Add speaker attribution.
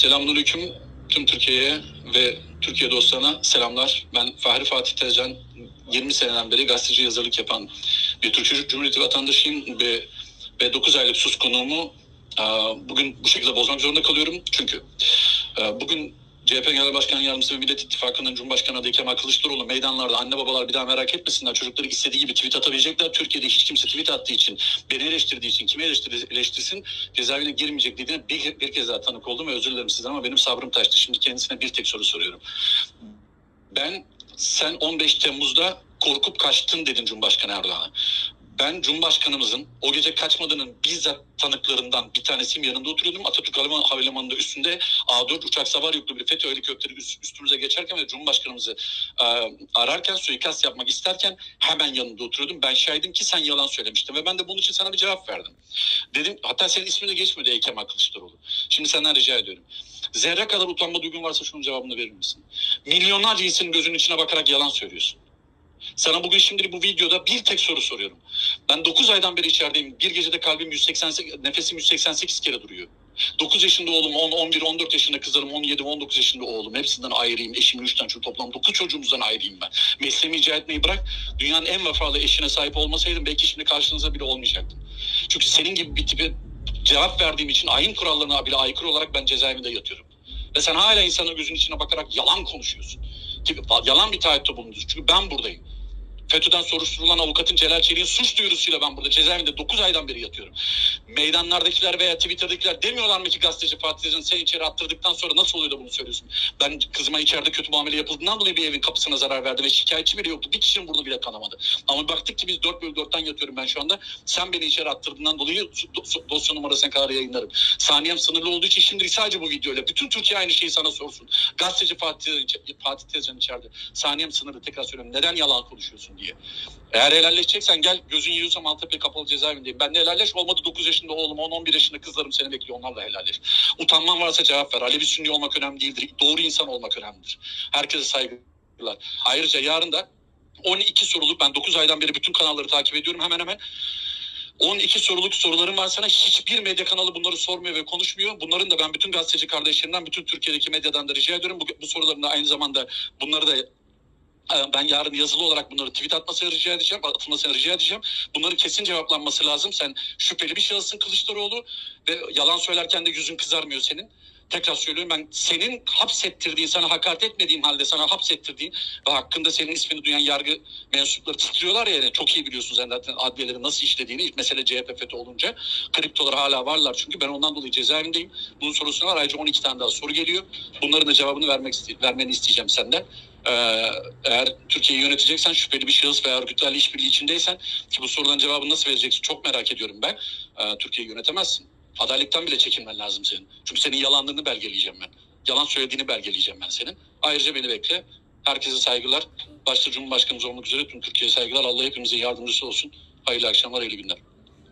Speaker 1: Selamünaleyküm tüm Türkiye'ye ve Türkiye dostlarına selamlar. Ben Fahri Fatih Tezcan. 20 seneden beri gazeteci yazarlık yapan bir Türkiye Cumhuriyeti vatandaşıyım ve, ve 9 aylık sus konuğumu bugün bu şekilde bozmak zorunda kalıyorum. Çünkü bugün CHP Genel Başkan Yardımcısı ve Millet İttifakı'nın Cumhurbaşkanı adayı Kemal Kılıçdaroğlu meydanlarda anne babalar bir daha merak etmesinler. Çocukları istediği gibi tweet atabilecekler. Türkiye'de hiç kimse tweet attığı için, beni eleştirdiği için, kimi eleştirsin cezaevine girmeyecek dediğine bir, bir kez daha tanık oldum ve özür dilerim sizden ama benim sabrım taştı. Şimdi kendisine bir tek soru soruyorum. Ben sen 15 Temmuz'da korkup kaçtın dedin Cumhurbaşkanı Erdoğan'a. Ben Cumhurbaşkanımızın o gece kaçmadığının bizzat tanıklarından bir tanesiyim. Yanında oturuyordum. Atatürk Havalimanı- Havalimanı'nda üstünde A4 uçak savar yüklü bir FETÖ helikopteri üst- üstümüze geçerken ve Cumhurbaşkanımızı e, ararken, suikast yapmak isterken hemen yanında oturuyordum. Ben şahidim ki sen yalan söylemiştin ve ben de bunun için sana bir cevap verdim. Dedim hatta senin ismini de Ey Kemal Kılıçdaroğlu. Şimdi senden rica ediyorum. Zerre kadar utanma duygun varsa şunun cevabını verir misin? Milyonlarca insanın gözünün içine bakarak yalan söylüyorsun. Sana bugün şimdi bu videoda bir tek soru soruyorum. Ben 9 aydan beri içerideyim. Bir gecede kalbim 188, nefesim 188 kere duruyor. 9 yaşında oğlum, 10, 11, 14 yaşında kızlarım, 17, 19 yaşında oğlum. Hepsinden ayrıyım. Eşimin 3 tane şu toplam 9 çocuğumuzdan ayrıyım ben. Mesleğimi icra etmeyi bırak. Dünyanın en vefalı eşine sahip olmasaydım belki şimdi karşınıza bile olmayacaktım. Çünkü senin gibi bir tipe cevap verdiğim için ayın kurallarına bile aykırı olarak ben cezaevinde yatıyorum. Ve sen hala insanın gözünün içine bakarak yalan konuşuyorsun. Yalan bir taahhütte bulunuyorsun. Çünkü ben buradayım. FETÖ'den soruşturulan avukatın Celal Çelik'in suç duyurusuyla ben burada cezaevinde 9 aydan beri yatıyorum. Meydanlardakiler veya Twitter'dakiler demiyorlar mı ki gazeteci Fatih Tezcan seni içeri attırdıktan sonra nasıl oluyor da bunu söylüyorsun? Ben kızıma içeride kötü muamele yapıldığından dolayı bir evin kapısına zarar verdi ve şikayetçi bile yoktu. Bir kişinin burnu bile kanamadı. Ama baktık ki biz 4 bölü 4'ten yatıyorum ben şu anda. Sen beni içeri attırdığından dolayı do- dosya numarasına kadar yayınlarım. Saniyem sınırlı olduğu için şimdilik sadece bu videoyla. Bütün Türkiye aynı şeyi sana sorsun. Gazeteci Fatih, Fatih Tezcan içeride. Saniyem sınırlı tekrar söylüyorum. Neden yalan konuşuyorsun diye. Eğer helalleşeceksen gel gözün yiyorsa Maltepe kapalı cezaevindeyim. Ben de helalleş olmadı 9 yaşında oğlum 10-11 yaşında kızlarım seni bekliyor onlarla helalleş. Utanman varsa cevap ver. Alevi Sünni olmak önemli değildir. Doğru insan olmak önemlidir. Herkese saygılar. Ayrıca yarın da 12 soruluk ben 9 aydan beri bütün kanalları takip ediyorum hemen hemen. 12 soruluk sorularım var sana. Hiçbir medya kanalı bunları sormuyor ve konuşmuyor. Bunların da ben bütün gazeteci kardeşlerimden, bütün Türkiye'deki medyadan da rica ediyorum. Bu, bu soruların da aynı zamanda bunları da ben yarın yazılı olarak bunları tweet atmasını rica edeceğim, atılmasını rica edeceğim. Bunların kesin cevaplanması lazım. Sen şüpheli bir şahısın Kılıçdaroğlu ve yalan söylerken de yüzün kızarmıyor senin. Tekrar söylüyorum ben senin hapsettirdiğin, sana hakaret etmediğim halde sana hapsettirdiğin ve hakkında senin ismini duyan yargı mensupları titriyorlar ya yani çok iyi biliyorsunuz sen zaten adliyelerin nasıl işlediğini. İlk mesele CHP FETÖ olunca kriptolar hala varlar çünkü ben ondan dolayı cezaevindeyim. Bunun sorusuna var. Ayrıca 12 tane daha soru geliyor. Bunların da cevabını vermek vermeni isteyeceğim senden. Ee, eğer Türkiye'yi yöneteceksen şüpheli bir şahıs veya örgütlerle işbirliği içindeysen ki bu soruların cevabını nasıl vereceksin çok merak ediyorum ben. Ee, Türkiye'yi yönetemezsin. Adaletten bile çekinmen lazım senin. Çünkü senin yalanlarını belgeleyeceğim ben. Yalan söylediğini belgeleyeceğim ben senin. Ayrıca beni bekle. Herkese saygılar. Başta Cumhurbaşkanımız olmak üzere tüm Türkiye'ye saygılar. Allah hepimizin yardımcısı olsun. Hayırlı akşamlar, hayırlı günler.